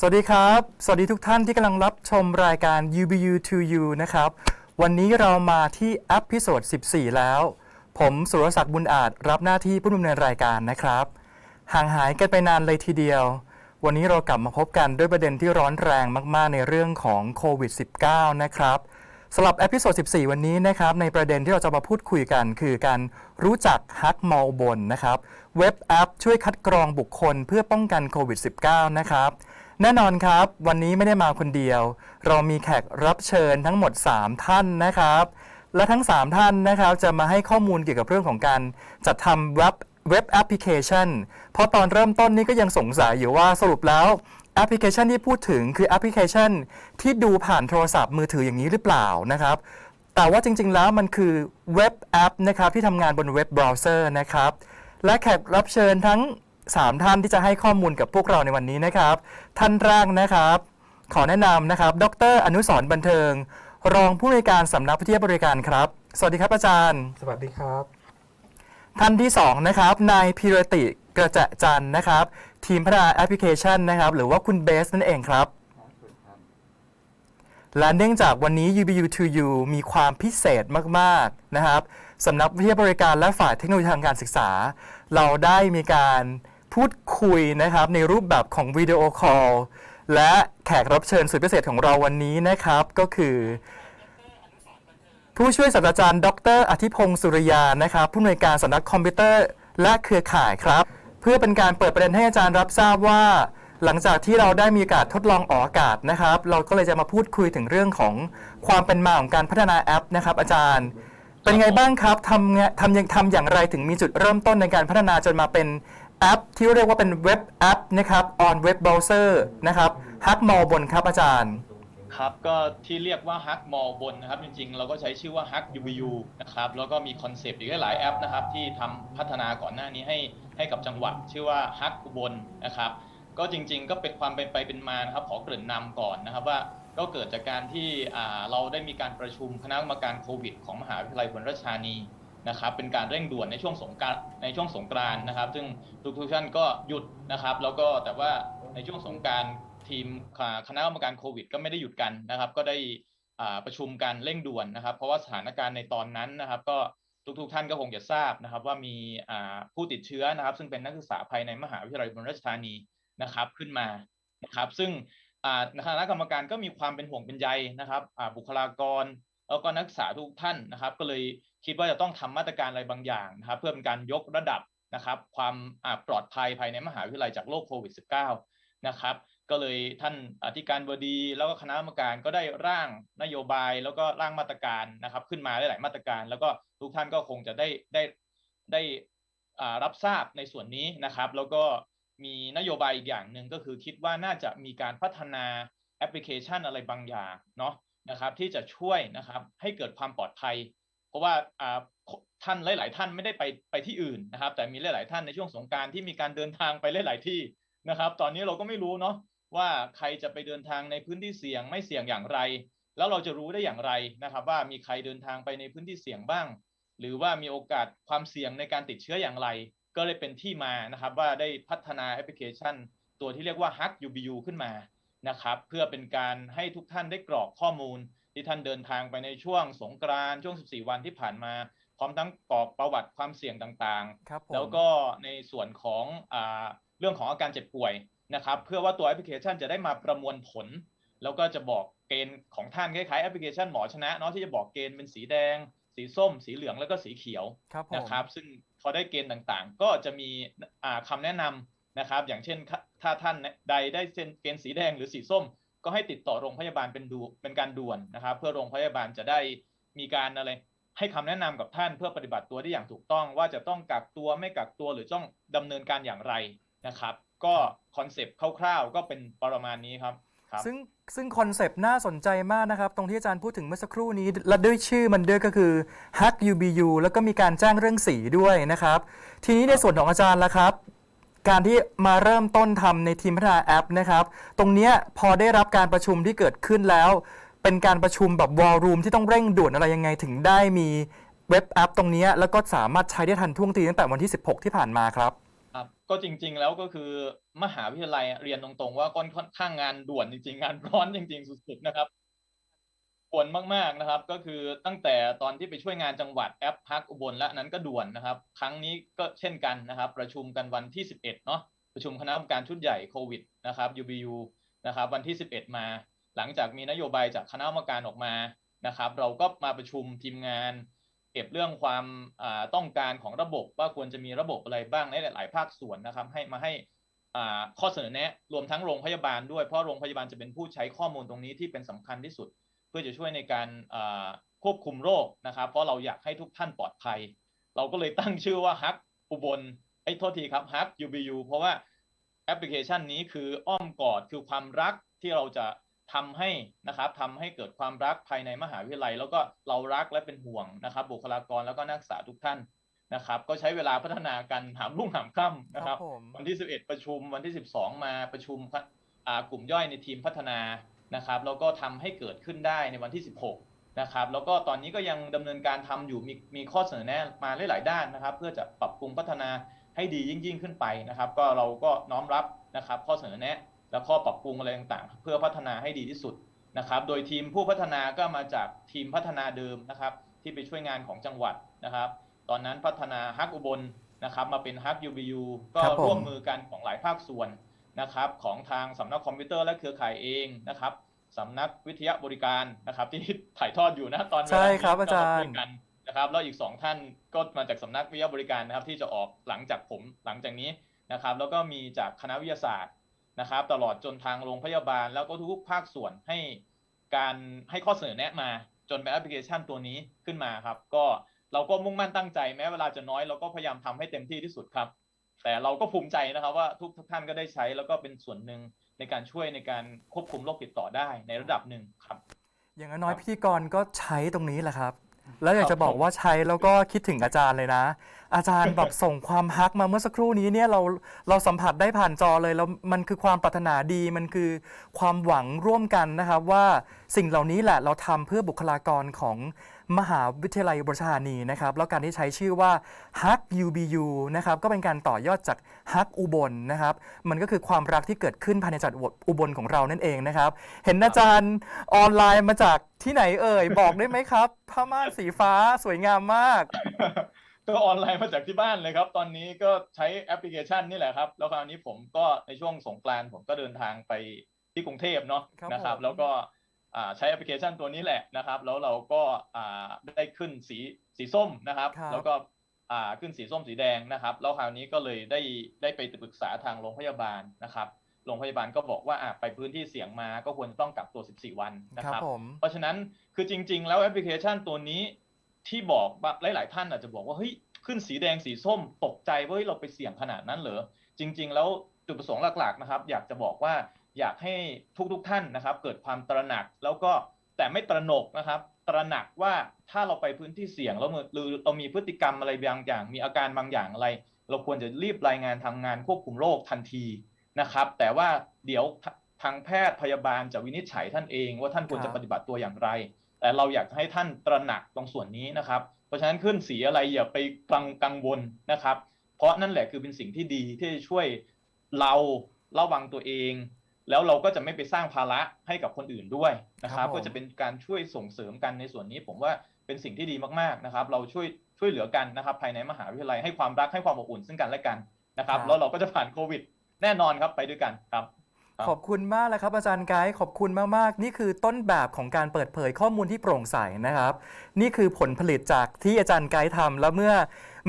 สวัสดีครับ สวัสดีทุกท่านที่กำลังรับชมรายการ UBU to You นะครับ วันนี้เรามาที่อพิโซด14 แล้ว ผมสุรศักดิ์บุญอาจรับหน้าที่ผู้ดำเนินรายการนะครับ ห่างหายกันไปนานเลยทีเดียว วันนี้เรากลับมาพบกันด้วยประเด็นที่ร้อนแรงมาก ๆ ในเรื่องของโควิด -19 นะครับสำหรับเอพิโซด 14 วันนี้นะครับ ในประเด็นที่เราจะมาพูดคุยกัน คือการรู้จักฮักมอลบนนะครับ เว็บแอปช่วยคัดกรองบุคคลเพื่อป้องกันโควิด -19 นะครับ แน่นอนครับ วันนี้ไม่ได้มาคนเดียว เรามีแขกรับเชิญทั้งหมด 3 ท่านนะครับ และทั้ง 3 ท่านนะครับจะมาให้ข้อมูลเกี่ยวกับเรื่องของการจัดทำเว็บเว็บแอปพลิเคชัน เพราะตอนเริ่มต้นนี้ก็ยังสงสัยอยู่ว่าสรุปแล้วแอปพลิเคชันที่พูดถึงคือแอปพลิเคชัน ที่ดูผ่านโทรศัพท์มือถืออย่างนี้หรือเปล่านะครับ แต่ว่าจริงๆแล้วมันคือเว็บแอปนะครับที่ทำงานบนเว็บเบราว์เซอร์นะครับ และแขกรับเชิญทั้ง 3 ท่านที่จะให้ข้อมูลกับพวกเราในวันนี้นะครับ ท่านแรกนะครับ ขอแนะนำนะครับ ดร อนุสรณ์บันเทิง รองผู้อำนวยการสำนักวิทยาบริการครับ สวัสดีครับอาจารย์ สวัสดีครับ ท่านที่2นะครับนายพิรติกระจะจันทร์นะครับ ทีมพัฒนาแอปพลิเคชันนะครับ หรือว่าคุณเบสนั่นเองครับและเนื่องจากวันนี้ UBU to You มีความพิเศษมาก ๆ นะครับสำนักวิทยาบริการและฝ่ายเทคโนโลยีทางการศึกษา เราได้มีการ พูดคุยนะครับในรูปแบบของวิดีโอคอลและแขกรับเชิญสุดพิเศษของเราวันนี้นะครับก็คือ ผู้ช่วยศาสตราจารย์ ดร อธิพงศ์สุริยานะครับผู้อำนวยการสำนักคอมพิวเตอร์และเครือข่ายครับ เพื่อเป็นการเปิดประเด็นให้อาจารย์รับทราบว่า หลังจากที่เราได้มีโอกาสทดลองออกอากาศนะครับ เราก็เลยจะมาพูดคุยถึงเรื่องของความเป็นมาของการพัฒนาแอปนะครับ อาจารย์ เป็นไงบ้างครับทำไงทำยังทำอย่างไรถึงมีจุดเริ่มต้นในการพัฒนาจนมาเป็น แอปที่เรียกว่าเป็นเว็บแอปนะครับ on web browser นะครับฮักมอบนครับอาจารย์ ครับก็ที่เรียกว่าฮักมอบนนะครับ จริงๆ เราก็ใช้ชื่อว่าฮัก UBU นะครับแล้วก็มีคอนเซปต์อีกหลายแอปนะครับที่ทำพัฒนาก่อนหน้านี้ให้ให้กับจังหวัด ชื่อว่าฮักอุบลนะครับก็จริงๆ ก็เป็นความเป็นไปเป็นมานะครับขอเกริ่นนำก่อนนะครับว่าก็เกิดจากการที่เราได้มีการประชุมคณะกรรมการโควิด ของมหาวิทยาลัยบลราชธานี นะครับเป็นการเร่งด่วนในช่วงสงกานต์ในช่วงสงกรานนะครับ ซึ่งทุกๆท่านก็หยุดนะครับ แล้วก็แต่ว่าในช่วงสงการทีมคณะกรรมการโควิด ก็ไม่ได้หยุดกันนะครับ ก็ได้ประชุมกันเร่งด่วนนะครับ เพราะว่าสถานการณ์ในตอนนั้นนะครับ ก็ทุกๆท่านก็คงจะทราบนะครับ ว่ามีผู้ติดเชื้อนะครับ ซึ่งเป็นนักศึกษาภายในมหาวิทยาลัยอุบลราชธานีนะครับขึ้นมานะครับ ซึ่งคณะกรรมการก็มีความเป็นห่วงเป็นใยนะครับบุคลากร แล้วก็นักศึกษาทุกท่านนะครับ ก็เลยคิดว่าจะต้องทำมาตรการอะไรบางอย่างนะครับ เพื่อเป็นการยกระดับนะครับความปลอดภัยภายในมหาวิทยาลัยจากโรคโควิด -19 นะครับก็เลยท่านอธิการบดีแล้วก็คณะกรรมการก็ได้ร่างนโยบายแล้วก็ร่างมาตรการนะครับ ขึ้นมาหลาย ๆ มาตรการ แล้วก็ทุกท่านก็คงจะได้ได้ได้รับทราบในส่วนนี้นะครับ แล้วก็มีนโยบายอีกอย่างหนึ่งก็คือคิดว่าน่าจะมีการพัฒนาแอปพลิเคชันอะไรบางอย่างเนาะ นะครับที่จะช่วยนะครับให้เกิดความปลอดภัย เพราะว่าท่านหลาย ๆ ท่านไม่ได้ไปไปที่อื่นนะครับ แต่มีหลาย ๆ ท่านในช่วงสงการที่มีการเดินทางไปหลาย ๆ ที่นะครับ ตอนนี้เราก็ไม่รู้เนาะว่าใครจะไปเดินทางในพื้นที่เสี่ยงไม่เสี่ยงอย่างไร แล้วเราจะรู้ได้อย่างไรนะครับ ว่ามีใครเดินทางไปในพื้นที่เสี่ยงบ้าง หรือว่ามีโอกาสความเสี่ยงในการติดเชื้ออย่างไร ก็เลยเป็นที่มานะครับว่าได้พัฒนาแอปพลิเคชัน ตัวที่เรียกว่า Hug UBU ขึ้นมา นะครับ เพื่อเป็นการให้ทุกท่านได้กรอกข้อมูล ที่ท่านเดินทางไปในช่วงสงกรานต์ช่วง 14 วันที่ผ่านมา พร้อมทั้งกรอกประวัติความเสี่ยงต่างครับผมๆแล้วก็ในส่วนของอาเรื่องของอาการเจ็บป่วยนะครับ เพื่อว่าตัวแอปพลิเคชันจะได้มาประมวลผล แล้วก็จะบอกเกณฑ์ของท่านคล้ายๆแอปพลิเคชันหมอชนะเนาะที่จะบอกเกณฑ์เป็นสีแดง สีส้ม สีเหลืองแล้วก็สีเขียวครับผมนะครับ ซึ่งพอได้เกณฑ์ต่างๆ ก็จะมีอ่าคำแนะนำ นะครับ อย่างเช่นถ้าท่านใดได้เกณฑ์สีแดงหรือสีส้ม ก็ให้ติดต่อโรงพยาบาลเป็นดูเป็นการด่วนนะครับ เพื่อโรงพยาบาลจะได้มีการอะไรให้คำแนะนำกับท่านเพื่อปฏิบัติตัวได้อย่างถูกต้อง ว่าจะต้องกักตัวไม่กักตัวหรือต้องดำเนินการอย่างไรนะครับ ก็คอนเซปต์คร่าวๆ ก็เป็นประมาณนี้ครับครับซึ่งซึ่งคอนเซปต์น่าสนใจมากนะครับ ตรงที่อาจารย์พูดถึงเมื่อสักครู่นี้ และด้วยชื่อมันด้วยก็คือ Hack UBU แล้วก็มีการแจ้งเรื่องสีด้วยนะครับ ทีนี้ในส่วนของอาจารย์ละครับ การที่มาเริ่มต้นทำในทีมพัฒนาแอปนะครับ ตรงเนี้ยพอได้รับการประชุมที่เกิดขึ้นแล้ว เป็นการประชุมแบบวอลลุ่มที่ต้องเร่งด่วนอะไรยังไงถึงได้มีเว็บแอปตรงเนี้ยแล้วก็สามารถใช้ได้ทันท่วงทีตั้งแต่วันที่ 16 ที่ผ่านมาครับ ครับก็จริงๆแล้วก็คือมหาวิทยาลัยเรียนตรงๆ ว่าค่อนข้างงานด่วนจริงๆ งานร้อนจริงๆ สุดๆนะครับ วนมากๆนะครับ ก็คือตั้งแต่ตอนที่ไปช่วยงานจังหวัดแอปพักอุบลและนั้นก็ด่วนนะครับ ครั้งนี้ก็เช่นกันนะครับ ประชุมกันวันที่ 11เนาะประชุมคณะกรรมการชุดใหญ่โควิดนะครับ UBU นะครับวันที่ 11 มา หลังจากมีนโยบายจากคณะกรรมการออกมานะครับ เราก็มาประชุมทีมงาน เก็บเรื่องความอ่าต้องการของระบบว่าควรจะมีระบบอะไรบ้างในหลาย ๆ ภาคส่วนนะครับ ให้มาให้อ่าข้อเสนอแนะ รวมทั้งโรงพยาบาลด้วยเพราะโรงพยาบาลจะเป็นผู้ใช้ข้อมูลตรงนี้ที่เป็นสำคัญที่สุด เพื่อจะช่วยในการอ่าควบคุมโรคนะครับเพราะเราอยากให้ทุกท่านปลอดภัย เราก็เลยตั้งชื่อว่าฮักอุบลไอ้ยโทษทีครับฮัก UBU เพราะว่าแอปพลิเคชันนี้คืออ้อมกอดคือความรักที่เราจะทำให้นะครับทำให้เกิดความรักภายในมหาวิทยาลัย แล้วก็เรารักและเป็นห่วงนะครับ บุคลากรแล้วก็นักศึกษาทุกท่านนะครับ ก็ใช้เวลาพัฒนากันหามรุ่งหามค่ำนะครับผมวันที่ 11 ประชุมวันที่ 12 มาประชุมพัฒอ่ากลุ่มย่อยในทีมพัฒนา นะครับแล้วก็ทำให้เกิดขึ้นได้ในวันที่ 16นะครับแล้วก็ตอนนี้ก็ยังดำเนินการทำอยู่มีมีข้อเสนอแนะมาหลายๆด้านนะครับ เพื่อจะปรับปรุงพัฒนาให้ดียิ่งยิ่งขึ้นไปนะครับ ก็เราก็น้อมรับนะครับข้อเสนอแนะและข้อปรับปรุงอะไรต่างๆ เพื่อพัฒนาให้ดีที่สุดนะครับ โดยทีมผู้พัฒนาก็มาจากทีมพัฒนาเดิมนะครับ ที่ไปช่วยงานของจังหวัดนะครับ ตอนนั้นพัฒนาฮักอุบลนะครับ มาเป็นฮัก UBU ก็ครับผมร่วมมือกันของหลายภาคส่วน นะครับของทางสำนักคอมพิวเตอร์และเครือข่ายเองนะครับสำนักวิทยาบริการนะครับ ที่ถ่ายทอดอยู่นะตอนเวลาใช่นี้ครับอาจารก็ย์ช่วยกันนะครับแล้วอีกสองท่านก็มาจากสำนักวิทยาบริการนะครับ ที่จะออกหลังจากผมหลังจากนี้นะครับ แล้วก็มีจากคณะวิทยาศาสตร์นะครับ ตลอดจนทางโรงพยาบาล แล้วก็ทุกภาคส่วนให้การให้ข้อเสนอแนะมาจนเป็นแอปพลิเคชันตัวนี้ขึ้นมาครับ ก็เราก็มุ่งมั่นตั้งใจแม้เวลาจะน้อยเราก็พยายามทำให้เต็มที่ที่สุดครับ แต่เราก็ภูมิใจนะครับว่าทุกทุกท่านก็ได้ใช้แล้วก็เป็นส่วนหนึ่งในการช่วยในการควบคุมโรคติดต่อได้ในระดับหนึ่งครับ อย่างน้อยครับๆพิธีกรก็ใช้ตรงนี้แหละครับ แล้วอยากครัจะบบอกผมว่าใช้แล้วก็คิดถึงอาจารย์เลยนะ อาจารย์แบบส่งความฮักมาเมื่อสักครู่นี้เนี่ยเราเราสัมผัสได้ผ่านจอเลยแล้วมันคือความปรารถนาดีมันคือความหวังร่วมกันนะครับว่าสิ่งเหล่านี้แหละเราทำเพื่อบุคลากรของ มหาวิทยาลัยอุบลราชธานีนะครับแล้วการที่ใช้ชื่อว่า Hug UBU นะครับก็เป็นการต่อยอดจาก Hug อุบลนะครับมันก็คือความรักที่เกิดขึ้นภายในจังหวัดอุบลของเรานั่นเองนะครับ เห็นอาจารย์ออนไลน์มาจากที่ไหนเอ่ย บอกได้ไหมครับผ้าม่านสีฟ้าสวยงามมาก ก็ออนไลน์มาจากที่บ้านเลยครับ ตอนนี้ก็ใช้แอปพลิเคชันนี่แหละครับ แล้วคราวนี้ผมก็ในช่วงสงกรานต์ผมก็เดินทางไปที่กรุงเทพเนาะครับนะครับผมแล้วก็อ่า ใช้แอปพลิเคชันตัวนี้แหละนะครับ แล้วเราก็อ่าได้ขึ้นสีสีส้มนะครับครับแล้วก็อ่าขึ้นสีส้มสีแดงนะครับ แล้วคราวนี้ก็เลยได้ได้ไปปรึกษาทางโรงพยาบาลนะครับโรงพยาบาลก็บอกว่าอะไปพื้นที่เสี่ยงมาก็ควรต้องกักตัว 14 วันนะคครัรับบผมเพราะฉะนั้นคือจริง ๆ แล้วแอปพลิเคชันตัวนี้ที่บอกว่าหลาย ๆ ท่านอาจจะบอกว่าเฮ้ยขึ้นสีแดงสีส้มตกใจว่าเฮ้ยเราไปเสี่ยงขนาดนั้นเหรอจริง ๆ แล้วจุดประสงค์หลัก ๆ นะครับ อยากจะบอกว่า อยากให้ทุกๆท่านนะครับ เกิดความตระหนักแล้วก็แต่ไม่ตระหนกนะครับ ตระหนักว่าถ้าเราไปพื้นที่เสี่ยงแล้วหรือเรามีพฤติกรรมอะไรบางอย่าง มีอาการบางอย่างอะไร เราควรจะรีบรายงานทางงานควบคุมโรคทันทีนะครับ แต่ว่าเดี๋ยวทางแพทย์พยาบาลจะวินิจฉัยท่านเองว่าท่านควรจะปฏิบัติตัวอย่างไร แต่เราอยากให้ท่านตระหนักตรงส่วนนี้นะครับ เพราะฉะนั้นขึ้นสีอะไรอย่าไปกังกังวลนะครับ เพราะนั่นแหละคือเป็นสิ่งที่ดีที่จะช่วยเราระวังตัวเอง แล้วเราก็จะไม่ไปสร้างภาระให้กับคนอื่นด้วยนะคครัรับบผมก็จะเป็นการช่วยส่งเสริมกันในส่วนนี้ผมว่าเป็นสิ่งที่ดีมากๆนะครับ เราช่วยช่วยเหลือกันนะครับ ภายในมหาวิทยาลัยให้ความรักให้ความอบอุ่นซึ่งกันและกันนะครับแล้วเราก็จะผ่านโควิด แน่นอนครับไปด้วยกันครับครับขอบคุณมากเลยครับอาจารย์ไกด์ขอบคุณมากๆ นี่คือต้นแบบของการเปิดเผยข้อมูลที่โปร่งใสนะครับ นี่คือผลผลิตจากที่อาจารย์ไกด์ทำแล้วเมื่อ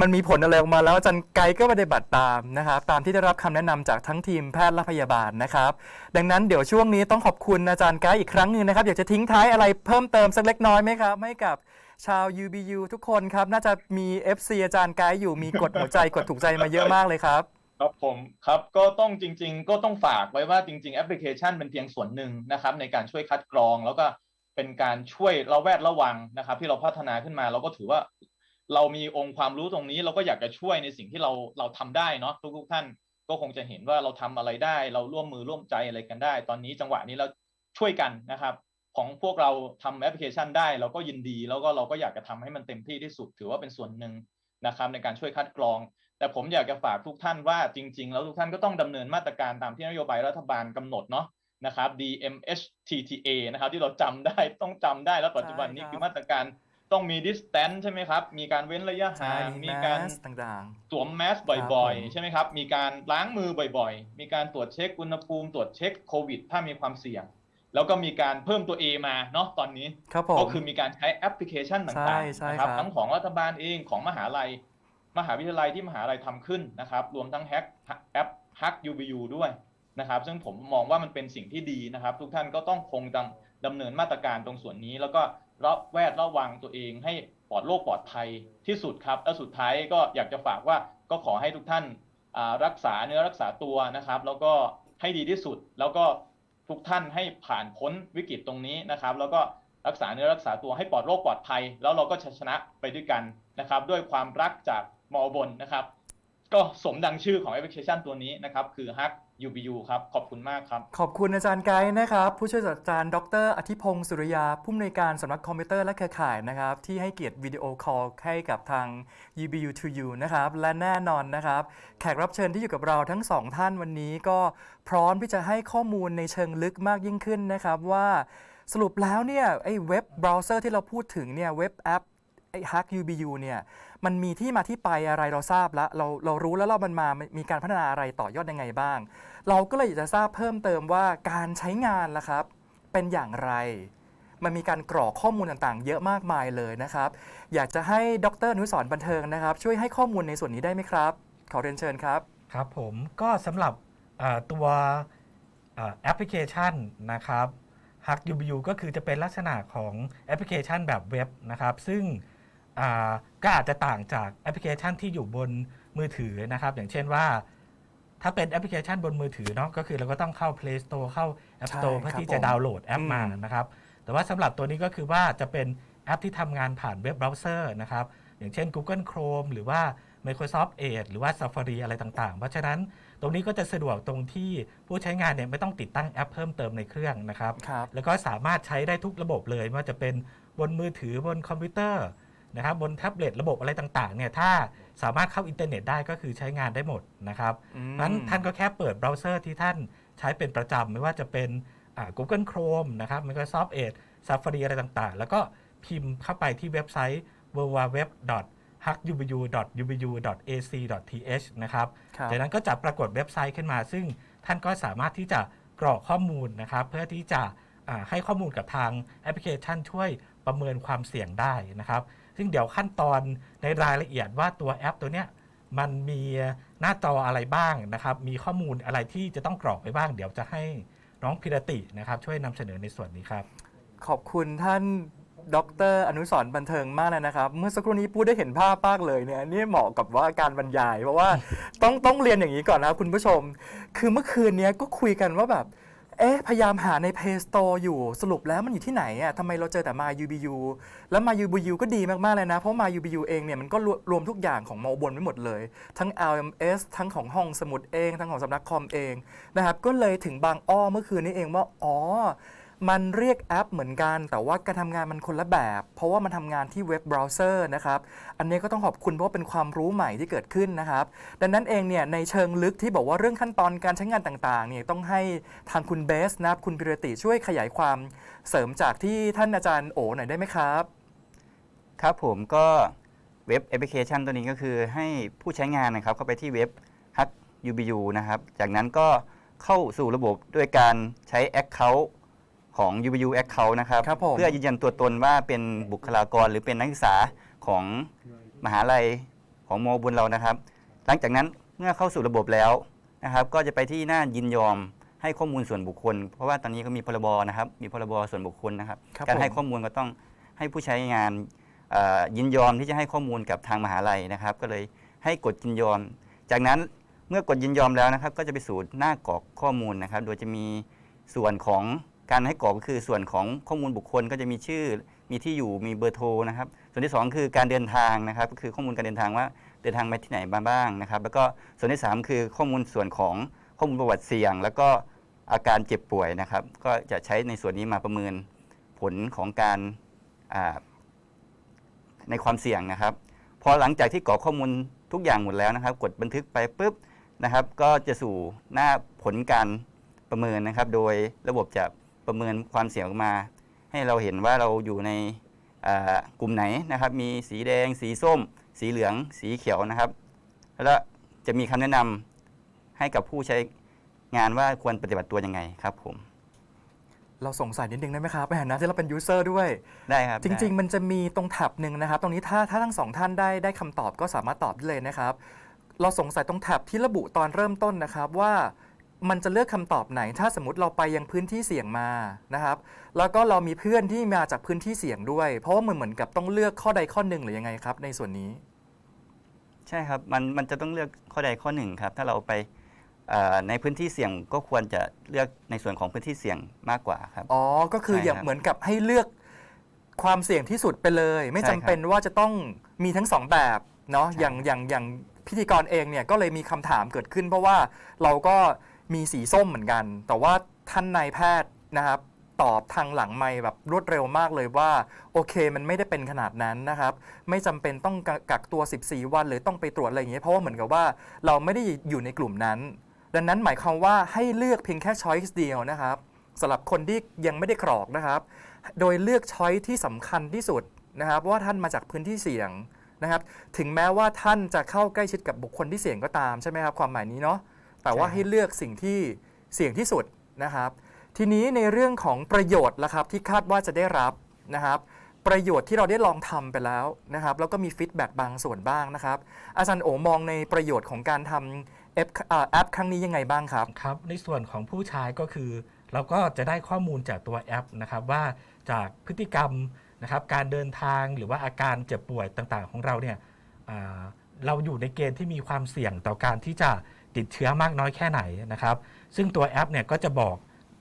มันมีผลอะไรออกมาแล้วอาจารย์ไกด์ก็ปฏิบัติตามนะครับตามที่ได้รับคำแนะนำจากทั้งทีมแพทย์และพยาบาลนะครับ ดังนั้นเดี๋ยวช่วงนี้ต้องขอบคุณอาจารย์ไกด์อีกครั้งหนึ่งนะครับ อยากจะทิ้งท้ายอะไรเพิ่มเติมสักเล็กน้อยไหมครับให้กับชาว UBU ทุกคนครับ น่าจะมี FC อาจารย์ไกด์อยู่มีกดหัวใจกดถูกใจมาเยอะมากเลยครับ ครับผมครับก็ต้องจริง ๆ ก็ต้องฝากไว้ว่าจริง ๆ แอปพลิเคชันเป็นเพียงส่วนหนึ่งนะครับในการช่วยคัดกรองแล้วก็เป็นการช่วยระแวดระวังนะครับ ที่เราพัฒนาขึ้นมาเราก็ถือว่า เรามีองค์ความรู้ตรงนี้เราก็อยากจะช่วยในสิ่งที่เราเราทำได้เนาะทุกๆท่านก็คงจะเห็นว่าเราทำอะไรได้ เราร่วมมือร่วมใจอะไรกันได้ ตอนนี้จังหวะนี้เราช่วยกันนะครับ ของพวกเราทำแอปพลิเคชันได้ เราก็ยินดี แล้วก็เราก็อยากจะทำให้มันเต็มที่ที่สุดถือว่าเป็นส่วนหนึ่งนะครับในการช่วยคัดกรอง แต่ผมอยากจะฝากทุกท่านว่าจริง ๆ แล้วทุกท่านก็ต้องดำเนินมาตรการตามที่นโยบายรัฐบาลกำหนดเนาะนะครับ DMHTTA นะครับที่เราจำได้ต้องจำได้แล้วปัจจุบันนี้คือมาตรการ ต้องมี distance ใช่ไหมครับ มีการเว้นระยะใช่ห่าง มีมีแมการสต่างสวมแมสครับบ่อยผมๆใช่ไหมครับ มีการล้างมือบ่อยๆ มีการตรวจเช็คอุณหภูมิ ตรวจเช็คโควิด ถ้ามีความเสี่ยง แล้วก็มีการเพิ่มตัว A มาเนาะตอนนี้ๆครับผมก็คือมีการใช้แอปพลิเคชันใช่ต่างใช่ๆนะคครัรับบทั้งของรัฐบาลเองของมหาลัย มหาวิทยาลัยที่มหาลัยทำขึ้นนะครับ รวมทั้งแฮกแอป Hack UBU ด้วยนะครับ ซึ่งผมมองว่ามันเป็นสิ่งที่ดีนะครับ ทุกท่านก็ต้องคงดำดำเนินมาตรการตรงส่วนนี้แล้วก็ ระแวดระวังตัวเองให้ปลอดโรคปลอดภัยที่สุดครับและสุดท้ายก็อยากจะฝากว่าก็ขอให้ทุกท่านรักษาเนื้อรักษาตัวนะครับ แล้วก็ให้ดีที่สุด แล้วก็ทุกท่านให้ผ่านพ้นวิกฤตตรงนี้นะครับ แล้วก็รักษาเนื้อรักษาตัวให้ปลอดโรคปลอดภัย แล้วเราก็ชนะไปด้วยกันนะครับ ด้วยความรักจากมอบนนะครับ ก็สมดังชื่อของแอปพลิเคชันตัวนี้นะครับ คือ Hack UBU ครับขอบคุณมากครับ ขอบคุณอาจารย์ไกด์นะครับ ผู้ช่วยศาสตราจารย์ดรอธิพงศ์สุริยา ผู้อำนวยการสำนักคอมพิวเตอร์และเครือข่ายนะครับ ที่ให้เกียรติวิดีโอคอลให้กับทาง UBU to you นะครับ และแน่นอนนะครับ แขกรับเชิญที่อยู่กับเราทั้งสองท่านวันนี้ก็พร้อมที่จะให้ข้อมูลในเชิงลึกมากยิ่งขึ้นนะครับว่าสรุปแล้วเนี่ยไอ้เว็บเบราว์เซอร์ที่เราพูดถึงเนี่ยเว็บแอป ไอ้ Hack UBU เนี่ยมันมีที่มาที่ไปอะไรเราทราบแล้วเราเรารู้แล้วเรามันมามีการพัฒนาอะไรต่อยอดยังไงบ้าง เราก็เลยอยากจะทราบเพิ่มเติมว่าการใช้งานล่ะครับ เป็นอย่างไร มันมีการกรอกข้อมูลต่างๆ เยอะมากมายเลยนะครับ อยากจะให้ดรนุสรบันเทิงนะครับ ช่วยให้ข้อมูลในส่วนนี้ได้ไหมครับ ขอเรียนเชิญครับ ครับผมก็สำหรับตัวแอปพลิเคชันนะครับ Hug UBU ก็คือจะเป็นลักษณะของแอปพลิเคชันแบบเว็บนะครับ ซึ่ง ก็อาจจะต่างจากแอปพลิเคชันที่อยู่บนมือถือนะครับ อย่างเช่นว่า ถ้าเป็นแอปพลิเคชันบนมือถือเนาะก็คือเราก็ต้องเข้า Play Store เข้า App ใช่ Store เพื่อครับที่จะผมดาวน์โหลดแอปอืมมานะครับ แต่ว่าสำหรับตัวนี้ก็คือว่าจะเป็นแอปที่ทำงานผ่านเว็บเบราว์เซอร์นะครับ อย่างเช่น Google Chrome หรือว่า Microsoft Edge หรือว่า Safari อะไรต่างๆ เพราะฉะนั้นตรงนี้ก็จะสะดวกตรงที่ผู้ใช้งานเนี่ยไม่ต้องติดตั้งแอปเพิ่มเติมในเครื่องนะครับครับแล้วก็สามารถใช้ได้ทุกระบบเลยไม่ว่าจะเป็นบนมือถือบนคอมพิวเตอร์ นะครับบนแท็บเล็ตระบบอะไรต่างๆเนี่ยถ้าสามารถเข้าอินเทอร์เน็ตได้ก็คือใช้งานได้หมดนะครับอืมนั้นท่านก็แค่เปิดเบราว์เซอร์ที่ท่านใช้เป็นประจำไม่ว่าจะเป็นอ่า Google Chrome นะครับ Microsoft Edge Safari อะไรต่างๆ แล้วก็พิมพ์เข้าไปที่เว็บไซต์ www.hubu.ubu.ac.th นะครับครับจากนั้นก็จะปรากฏเว็บไซต์ขึ้นมา ซึ่งท่านก็สามารถที่จะกรอกข้อมูลนะครับ เพื่อที่จะอ่าให้ข้อมูลกับทางแอปพลิเคชันช่วยประเมินความเสี่ยงได้นะครับ ซึ่งเดี๋ยวขั้นตอนในรายละเอียดว่าตัวแอปตัวเนี้ยมันมีหน้าจออะไรบ้างนะครับ มีข้อมูลอะไรที่จะต้องกรอกไปบ้าง เดี๋ยวจะให้น้องพิรตินะครับ ช่วยนำเสนอในส่วนนี้ครับ ขอบคุณท่านดรอนุสรณ์บันเทิงมากเลยนะครับ เมื่อสักครู่นี้พูดได้เห็นภาพมากเลยเนี่ยนี่เหมาะกับว่าการบรรยาย เพราะว่าต้องต้องเรียนอย่างนี้ก่อนนะครับคุณผู้ชม คือเมื่อคืนนี้ก็คุยกันว่าแบบ เอ๊ะ พยายามหาใน Play Store อยู่ สรุปแล้วมันอยู่ที่ไหนอะทำไมเราเจอแต่มา UBU แล้วมา UBU ก็ดีมาก ๆ เลยนะ เพราะมา UBU เองเนี่ย มันก็รวรวมทุกอย่างของมอบนไว้หมดเลย ทั้ง LMS ทั้งของห้องสมุดเอง ทั้งของสำนักคอมเองนะครับ ก็เลยถึงบางอ้อเมื่อคืนนี้เองว่า อ๋อ มันเรียกแอปเหมือนกัน แต่ว่าการทำงานมันคนละแบบ เพราะว่ามันทำงานที่เว็บเบราว์เซอร์นะครับ อันนี้ก็ต้องขอบคุณเพราะว่าเป็นความรู้ใหม่ที่เกิดขึ้นนะครับ ดังนั้นเองเนี่ยในเชิงลึกที่บอกว่าเรื่องขั้นตอนการใช้งานต่างๆเนี่ยต้องให้ทางคุณเบสนะครับคุณพิรติช่วยขยายความเสริมจากที่ท่านอาจารย์โอหน่อยได้ไหมครับ ครับผมก็เว็บแอปพลิเคชันตัวนี้ก็คือให้ผู้ใช้งานนะครับเข้าไปที่เว็บ Hack UBU นะครับ จากนั้นก็เข้าสู่ระบบด้วยการใช้ Account ของ UBU Account นะครับ ครับผม เพื่อยืนยันตัวตนว่าเป็นบุคลากรหรือเป็นนักศึกษาของมหาลัยของมบุญเรานะครับ หลังจากนั้นเมื่อเข้าสู่ระบบแล้วนะครับ ก็จะไปที่หน้ายินยอมให้ข้อมูลส่วนบุคคล เพราะว่าตอนนี้ก็มีพรบนะครับ มีพรบส่วนบุคคลนะครับ ครับการให้ผมข้อมูลก็ต้องให้ผู้ใช้งานเอ่อยินยอมที่จะให้ข้อมูลกับทางมหาลัยนะครับ ก็เลยให้กดยินยอม จากนั้นเมื่อกดยินยอมแล้วนะครับ ก็จะไปสู่หน้ากรอกข้อมูลนะครับ โดยจะมีส่วนของ การให้กรอกก็คือส่วนของข้อมูลบุคคลก็จะมีชื่อ มีที่อยู่ มีเบอร์โทรนะครับ ส่วนที่สองคือการเดินทางนะครับ ก็คือข้อมูลการเดินทางว่าเดินทางไปที่ไหนมาบ้างนะครับ แล้วก็ส่วนที่สามคือข้อมูลส่วนของข้อมูลประวัติเสี่ยง แล้วก็อาการเจ็บป่วยนะครับ ก็จะใช้ในส่วนนี้มาประเมินผลของการในความเสี่ยงนะครับ พอหลังจากที่กรอกข้อมูลทุกอย่างหมดแล้วนะครับ กดบันทึกไปปุ๊บนะครับ ก็จะสู่หน้าผลการประเมินนะครับ โดยระบบจะ ประเมินความเสี่ยงออกมา ให้เราเห็นว่าเราอยู่ในอ่ากลุ่มไหนนะครับ มีสีแดง สีส้ม สีเหลือง สีเขียวนะครับ แล้วจะมีคำแนะนำให้กับผู้ใช้งานว่าควรปฏิบัติตัวยังไงครับผม เราสงสัยนิดนึงได้ไหมครับในฐานะที่เราเป็นยูเซอร์ด้วย ได้ครับ จริง ๆ มันจะมีตรงแท็บหนึ่งนะครับ ตรงนี้ถ้าถ้าทั้งสองท่านได้ได้คำตอบก็สามารถตอบได้เลยนะครับ เราสงสัยตรงแท็บที่ระบุตอนเริ่มต้นนะครับว่า มันจะเลือกคำตอบไหน ถ้าสมมติเราไปยังพื้นที่เสี่ยงมานะครับ แล้วก็เรามีเพื่อนที่มาจากพื้นที่เสี่ยงด้วย เพราะว่ามันเหมือนกับต้องเลือกข้อใดข้อหนึ่งหรือยังไงครับ ในส่วนนี้ ใช่ครับมันมันจะต้องเลือกข้อใดข้อหนึ่งครับ ถ้าเราไปเอ่อในพื้นที่เสี่ยงก็ควรจะเลือกในส่วนของพื้นที่เสี่ยงมากกว่าครับอ๋อก็คือใช่อย่างครับเหมือนกับให้เลือกความเสี่ยงที่สุดไปเลย ไม่ใช่จำครับเป็นว่าจะต้องมีทั้งสองแบบเนาะใช่อย่างอย่างอย่างพิธีกรเองเนี่ยก็เลยมีคำถามเกิดขึ้น เพราะว่าเราก็ มีสีส้มเหมือนกัน แต่ว่าท่านนายแพทย์นะครับตอบทางหลังไม่แบบรวดเร็วมากเลยว่า โอเคมันไม่ได้เป็นขนาดนั้นนะครับ ไม่จำเป็นต้องกักกักตัว 14 วันหรือต้องไปตรวจอะไรอย่างเงี้ยเพราะว่าเหมือนกับว่าเราไม่ได้อยู่ในกลุ่มนั้น ดังนั้นหมายความว่าให้เลือกเพียงแค่ choice เดียวนะครับสำหรับคนที่ยังไม่ได้กรอกนะครับ โดยเลือก choice ที่สำคัญที่สุดนะครับว่าท่านมาจากพื้นที่เสี่ยงนะครับ ถึงแม้ว่าท่านจะเข้าใกล้ชิดกับบุคคลที่เสี่ยงก็ตามใช่ไหมครับความหมายนี้เนาะ แต่ว่าใช่ครับให้เลือกสิ่งที่เสี่ยงที่สุดนะครับ ทีนี้ในเรื่องของประโยชน์ละครับที่คาดว่าจะได้รับนะครับ ประโยชน์ที่เราได้ลองทำไปแล้วนะครับ แล้วก็มีฟีดแบ็กบางส่วนบ้างนะครับ อาจารย์โอมองในประโยชน์ของการทำแอปเอ่อแอปครั้งนี้ยังไงบ้างครับครับ ในส่วนของผู้ใช้ก็คือ เราก็จะได้ข้อมูลจากตัวแอปนะครับว่าจากพฤติกรรมนะครับการเดินทางหรือว่าอาการเจ็บป่วยต่างๆ ของเราเนี่ยอ่าเราอยู่ในเกณฑ์ที่มีความเสี่ยงต่อการที่จะ ติดเชื้อมากน้อยแค่ไหนนะครับ ซึ่งตัวแอปเนี่ยก็จะบอก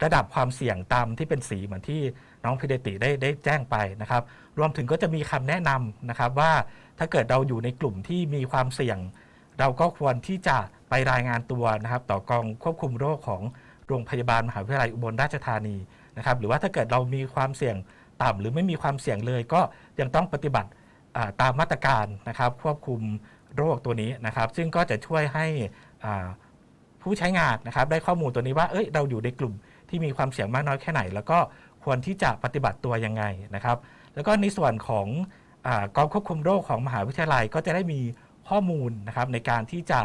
ระดับความเสี่ยงตามที่เป็นสีเหมือนที่น้องพิเดติได้ได้แจ้งไปนะครับ รวมถึงก็จะมีคำแนะนำนะครับว่าถ้าเกิดเราอยู่ในกลุ่มที่มีความเสี่ยง เราก็ควรที่จะไปรายงานตัวนะครับ ต่อกองควบคุมโรคของโรงพยาบาลมหาวิทยาลัยอุบลราชธานีนะครับ หรือว่าถ้าเกิดเรามีความเสี่ยงต่ำหรือไม่มีความเสี่ยงเลย ก็ยังต้องปฏิบัติตามมาตรการนะครับ ควบคุมโรคตัวนี้นะครับ ซึ่งก็จะช่วยให้ ผู้ใช้งานนะครับได้ข้อมูลตัวนี้ว่าเอ้ยเราอยู่ในกลุ่มที่มีความเสี่ยงมากน้อยแค่ไหน แล้วก็ควรที่จะปฏิบัติตัวยังไงนะครับ แล้วก็ในส่วนของอกองควบคุมโรคของมหาวิทยาลัยก็จะได้มีข้อมูลนะครับในการที่จะ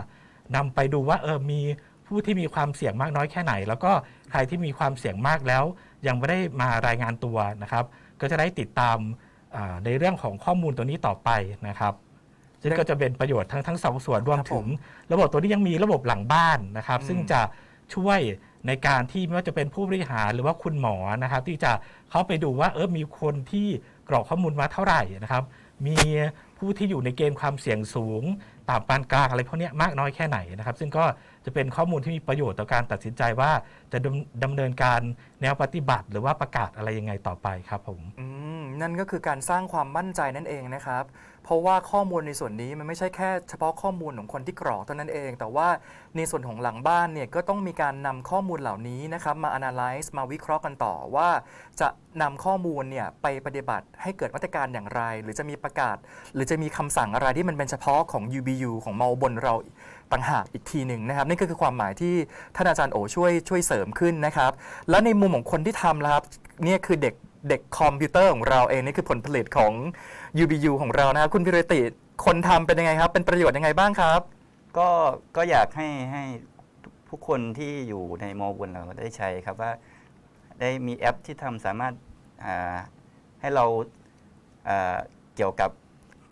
นำไปดูว่าเออมีผู้ที่มีความเสี่ยงมากน้อยแค่ไหน แล้วก็ใครที่มีความเสี่ยงมากแล้ว ยังไม่ได้มารายงานตัวนะครับ ก็จะได้ติดตามในเรื่องของข้อมูลตัวนี้ต่อไปนะครับ ซึ่งก็จะเป็นประโยชน์ทั้งทั้งสองส่วนรวมครับถึผงมระบบตัวนี้ยังมีระบบหลังบ้านนะครับอืมซึ่งจะช่วยในการที่ไม่ว่าจะเป็นผู้บริหารหรือว่าคุณหมอนะครับ ที่จะเข้าไปดูว่าเออมีคนที่กรอกข้อมูลมาเท่าไหร่นะครับ มีผู้ที่อยู่ในเกณฑ์ความเสี่ยงสูงต่ำปานกลางอะไรพวกเนี้ยมากน้อยแค่ไหนนะครับ ซึ่งก็จะเป็นข้อมูลที่มีประโยชน์ต่อการตัดสินใจว่าจะดำดำเนินการแนวปฏิบัติ หรือว่าประกาศอะไรยังไงต่อไปครับผมอืมนั่นก็คือการสร้างความมั่นใจนั่นเองนะครับ เพราะว่าข้อมูลในส่วนนี้มันไม่ใช่แค่เฉพาะข้อมูลของคนที่กรอกเท่านั้นเอง แต่ว่าในส่วนของหลังบ้านเนี่ยก็ต้องมีการนำข้อมูลเหล่านี้นะครับมา analyze มาวิเคราะห์กันต่อว่า จะนำข้อมูลเนี่ยไปปฏิบัติให้เกิดมาตรการอย่างไร หรือจะมีประกาศ หรือจะมีคำสั่งอะไรที่มันเป็นเฉพาะของ UBU ของเมาบนเราต่างหากอีกทีหนึ่งนะครับนี่ก็คือความหมายที่ท่านอาจารย์โอช่วยช่วยเสริมขึ้นนะครับ แล้วในมุมของคนที่ทำแล้วครับเนี่ยคือเด็กเด็กคอมพิวเตอร์ของเราเองนี่คือผลผลิตของ UBU ของเรานะครับคุณพิรติคนทำเป็นยังไงครับ เป็นประโยชน์ยังไงบ้างครับ ก็ก็อยากให้ให้ทุกคนที่อยู่ในมอบนเราได้ใช้ครับว่าได้มีแอปที่ทำสามารถอ่าให้เราอ่าเกี่ยวกับ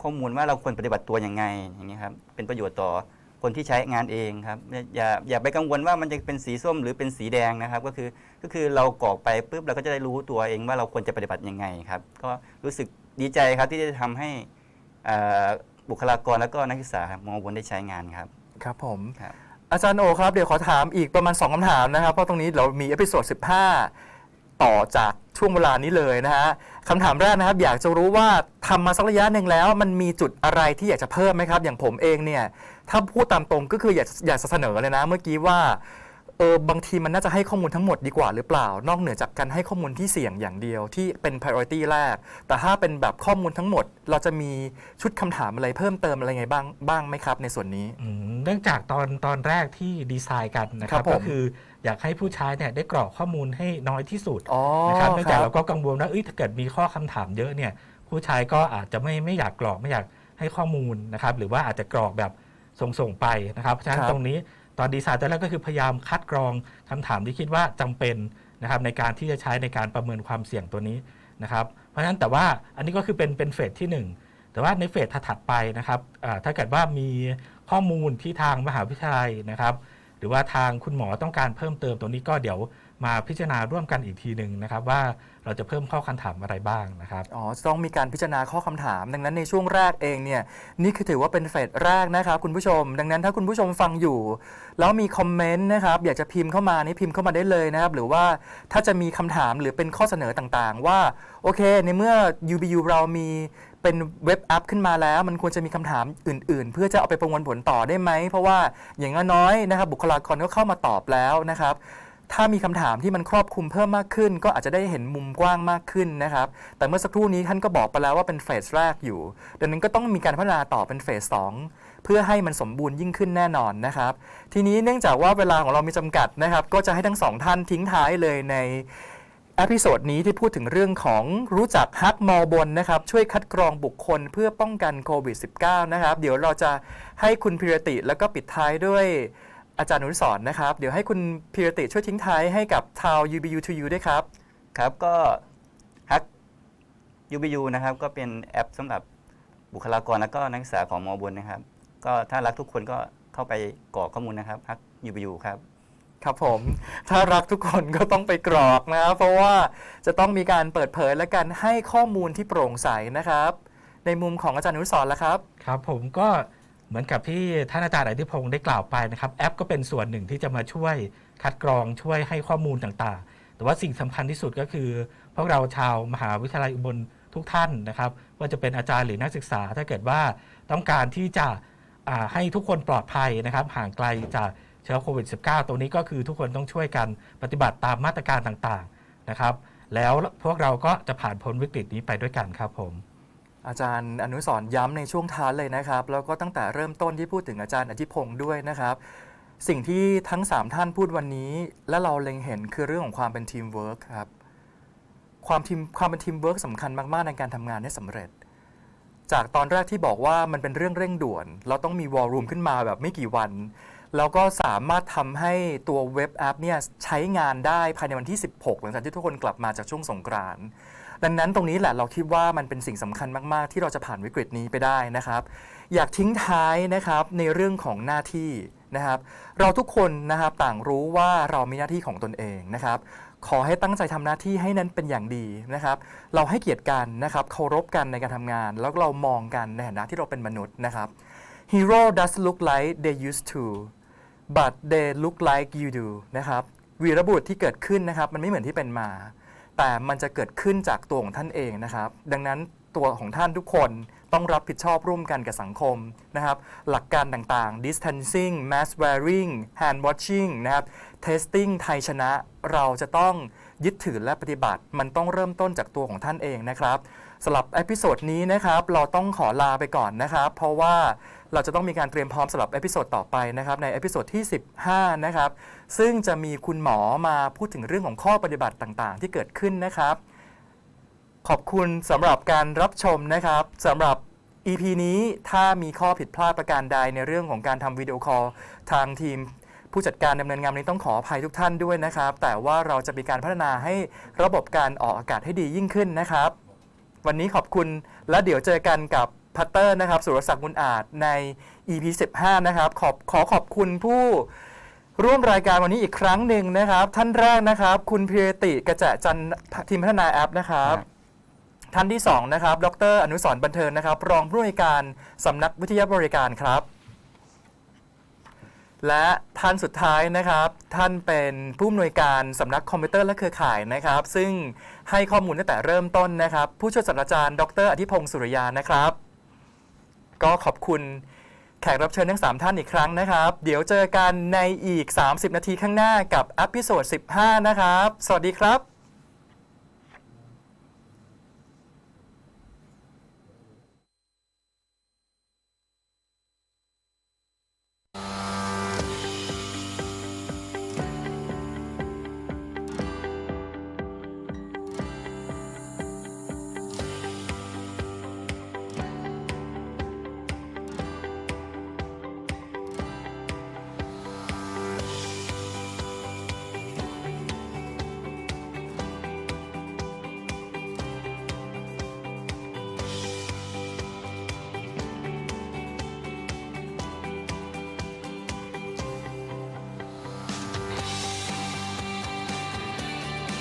ข้อมูลว่าเราควรปฏิบัติตัวยังไงอย่างนี้ครับเป็นประโยชน์ต่อคนที่ใช้งานเองครับอย่าอย่าไปกังวลว่ามันจะเป็นสีส้มหรือเป็นสีแดงนะครับ ก็คือก็คือเรากรอกไปปุ๊บเราก็จะได้รู้ตัวเองว่าเราควรจะปฏิบัติยังไงครับ ก็รู้สึก ดีใจครับที่ได้ทำให้อ่าบุคลากรและก็นักศึกษาครับมอบนได้ใช้งานครับ ครับผม ครับ อาจารย์โอครับ เดี๋ยวขอถามอีกประมาณ 2คำถามนะครับ เพราะตรงนี้เรามีเอพิโซด15 ต่อจากช่วงเวลานี้เลยนะฮะคำถามแรกนะครับ อยากจะรู้ว่าทำมาสักระยะหนึ่งแล้ว มันมีจุดอะไรที่อยากจะเพิ่มไหมครับ อย่างผมเองเนี่ย ถ้าพูดตามตรงก็คืออยากอยากจะเสนอเลยนะ เมื่อกี้ว่า เออบางทีมันน่าจะให้ข้อมูลทั้งหมดดีกว่าหรือเปล่า นอกเหนือจากการให้ข้อมูลที่เสี่ยงอย่างเดียวที่เป็น priority แรก แต่ถ้าเป็นแบบข้อมูลทั้งหมด เราจะมีชุดคำถามอะไรเพิ่มเติมอะไรไงบ้างบ้างไหมครับ ในส่วนนี้ อืมเนื่องจากตอนตอนแรกที่ดีไซน์กันนะคครัรับบผม ก็คืออยากให้ผู้ใช้เนี่ยได้กรอกข้อมูลให้น้อยที่สุดอ๋อนะครับเนื่องคจากรับเราก็กังวลว่าเอ้ยถ้าเกิดมีข้อคำถามเยอะเนี่ยผู้ใช้ก็อาจจะไม่ไม่อยากกรอกไม่อยากให้ข้อมูลนะครับหรือว่าอาจจะกรอกแบบส่งส่งๆไปนะครับเพราะฉะนั้นตรงนี้ ตอนดีไซน์ตอนแรกก็คือพยายามคัดกรองคำถามที่คิดว่าจำเป็นนะครับในการที่จะใช้ในการประเมินความเสี่ยงตัวนี้นะครับ เพราะฉะนั้นแต่ว่าอันนี้ก็คือเป็นเป็นเฟสที่หนึ่งแต่ว่าในเฟสถัดไปนะครับถ้าเกิดว่ามีข้อมูลที่ทางมหาวิทยาลัยนะครับ หรือว่าทางคุณหมอต้องการเพิ่มเติมตัวนี้ก็เดี๋ยวมาพิจารณาร่วมกันอีกทีหนึ่งนะครับว่า เราจะเพิ่มข้อคำถามอะไรบ้างนะครับอ๋อจะต้องมีการพิจารณาข้อคำถาม ดังนั้นในช่วงแรกเองเนี่ยนี่คือถือว่าเป็นเฟสแรกนะครับคุณผู้ชม ดังนั้นถ้าคุณผู้ชมฟังอยู่ แล้วมีคอมเมนต์นะครับอยากจะพิมพ์เข้ามานี่พิมพ์เข้ามาได้เลยนะครับหรือว่าถ้าจะมีคำถามหรือเป็นข้อเสนอต่างๆ ว่าโอเค ในเมื่อ UBU เรามีเป็นเว็บแอปขึ้นมาแล้ว มันควรจะมีคำถามอื่น ๆ เพื่อจะเอาไปประมวลผลต่อได้ไหมเพราะว่าอย่างน้อยๆนะครับบุคลากรก็เข้ามาตอบแล้วนะครับ ถ้ามีคำถามที่มันครอบคลุมเพิ่มมากขึ้น ก็อาจจะได้เห็นมุมกว้างมากขึ้นนะครับ แต่เมื่อสักครู่นี้ท่านก็บอกไปแล้วว่าเป็นเฟสแรกอยู่ ดังนั้นก็ต้องมีการพัฒนาต่อเป็นเฟสสองเพื่อให้มันสมบูรณ์ยิ่งขึ้นแน่นอนนะครับ ทีนี้เนื่องจากว่าเวลาของเรามีจำกัดนะครับ ก็จะให้ทั้งสองท่านทิ้งท้ายเลยในเอพิโซดนี้ที่พูดถึงเรื่องของรู้จักฮักมอลบนนะครับ ช่วยคัดกรองบุคคลเพื่อป้องกันโควิด -19 นะครับ เดี๋ยวเราจะให้คุณพิรติแล้วก็ปิดท้ายด้วย อาจารย์อนุสรณ์นะครับ เดี๋ยวให้คุณพีรติช่วยทิ้งท้ายให้กับชาว UBU to U ด้วยครับ ครับก็ฮัก UBU นะครับก็เป็นแอปสำหรับบุคลากรและก็นักศึกษาของมอบนนะครับ ก็ถ้ารักทุกคนก็เข้าไปกรอกข้อมูลนะครับฮัก UBU ครับ ครับผม ถ้ารักทุกคนก็ต้องไปกรอกนะครับเพราะว่าจะต้องมีการเปิดเผยและการให้ข้อมูลที่โปร่งใสนะครับ ในมุมของอาจารย์อนุสรณ์แล้วครับ ครับผมก็ เหมือนกับที่ท่านอาจารย์อธิพงศ์ได้กล่าวไปนะครับแอปก็เป็นส่วนหนึ่งที่จะมาช่วยคัดกรองช่วยให้ข้อมูลต่างๆ แต่ว่าสิ่งสำคัญที่สุดก็คือ พวกเราชาวมหาวิทยาลัยอุบลทุกท่านนะครับ ว่าจะเป็นอาจารย์หรือนักศึกษา ถ้าเกิดว่าต้องการที่จะให้ทุกคนปลอดภัยนะครับห่างไกลจากเชื้อโควิด -19 ตัวนี้ก็คือทุกคนต้องช่วยกันปฏิบัติตามมาตรการต่างๆนะครับ แล้วพวกเราก็จะผ่านพ้นวิกฤตนี้ไปด้วยกันครับผม อาจารย์อนุสรณ์ย้ำในช่วงท้ายเลยนะครับ แล้วก็ตั้งแต่เริ่มต้นที่พูดถึงอาจารย์อธิพงศ์ด้วยนะครับ สิ่งที่ทั้ง 3 ท่านพูดวันนี้ และเราเล็งเห็นคือเรื่องของความเป็นทีมเวิร์คครับความทีมความเป็นทีมเวิร์คสำคัญมากๆในการทำงานให้สำเร็จ จากตอนแรกที่บอกว่ามันเป็นเรื่องเร่งด่วน เราต้องมีวอลลุ่มขึ้นมาแบบไม่กี่วัน แล้วก็สามารถทำให้ตัวเว็บแอปเนี่ยใช้งานได้ภายในวันที่ 16 หลังจากที่ทุกคนกลับมาจากช่วงสงกรานต์ ดังนั้นตรงนี้แหละเราคิดว่ามันเป็นสิ่งสำคัญมาก ๆ ที่เราจะผ่านวิกฤตนี้ไปได้นะครับ อยากทิ้งท้ายนะครับในเรื่องของหน้าที่นะครับ เราทุกคนนะครับต่างรู้ว่าเรามีหน้าที่ของตนเองนะครับ ขอให้ตั้งใจทำหน้าที่ให้นั้นเป็นอย่างดีนะครับ เราให้เกียรติกันนะครับเคารพกันในการทำงาน แล้วเรามองกันในฐานะที่เราเป็นมนุษย์นะครับ Hero does look like they used to but they look like you do นะครับวีรบุรุษที่เกิดขึ้นนะครับ มันไม่เหมือนที่เป็นมา แต่มันจะเกิดขึ้นจากตัวของท่านเองนะครับ ดังนั้นตัวของท่านทุกคนต้องรับผิดชอบร่วมกันกับสังคมนะครับ หลักการต่างๆ distancing mask wearing hand washing นะครับ testing ไทยชนะเราจะต้องยึดถือและปฏิบัติ มันต้องเริ่มต้นจากตัวของท่านเองนะครับสำหรับเอพิโซดนี้นะครับ เราต้องขอลาไปก่อนนะครับ เพราะว่าเราจะต้องมีการเตรียมพร้อมสำหรับเอพิโซดต่อไปนะครับ ในเอพิโซดที่ 15 นะครับ ซึ่งจะมีคุณหมอมาพูดถึงเรื่องของข้อปฏิบัติต่างๆ ที่เกิดขึ้นนะครับ ขอบคุณสำหรับการรับชมนะครับสำหรับ EP นี้ถ้ามีข้อผิดพลาดประการใดในเรื่องของการทำวิดีโอคอลทางทีมผู้จัดการดำเนินงานนี้ต้องขออภัยทุกท่านด้วยนะครับ แต่ว่าเราจะมีการพัฒนาให้ระบบการออกอากาศให้ดียิ่งขึ้นนะครับ วันนี้ขอบคุณและเดี๋ยวเจอกันกับพัตเตอร์นะครับสุรศักดิ์บุญอาจใน EP 15 นะครับขอบขอขอบคุณผู้ ร่วมรายการวันนี้อีกครั้งหนึ่งนะครับ ท่านแรกนะครับ คุณพิรติกระจะจันทร์ทีมพัฒนาแอปนะครับครับท่านที่2นะครับ ดร อนุสรณ์บันเทิงนะครับ รองผู้อำนวยการสำนักวิทยาบริการครับ และท่านสุดท้ายนะครับ ท่านเป็นผู้อำนวยการสำนักคอมพิวเตอร์และเครือข่ายนะครับ ซึ่งให้ข้อมูลตั้งแต่เริ่มต้นนะครับ ผู้ช่วยศาสตราจารย์ ดร อธิพงศ์สุริยานะครับ ก็ขอบคุณ แขกรับเชิญทั้ง 3 ท่านอีกครั้งนะครับ เดี๋ยวเจอกันในอีก 30 นาทีข้างหน้ากับอพิโซด15 นะครับ สวัสดีครับ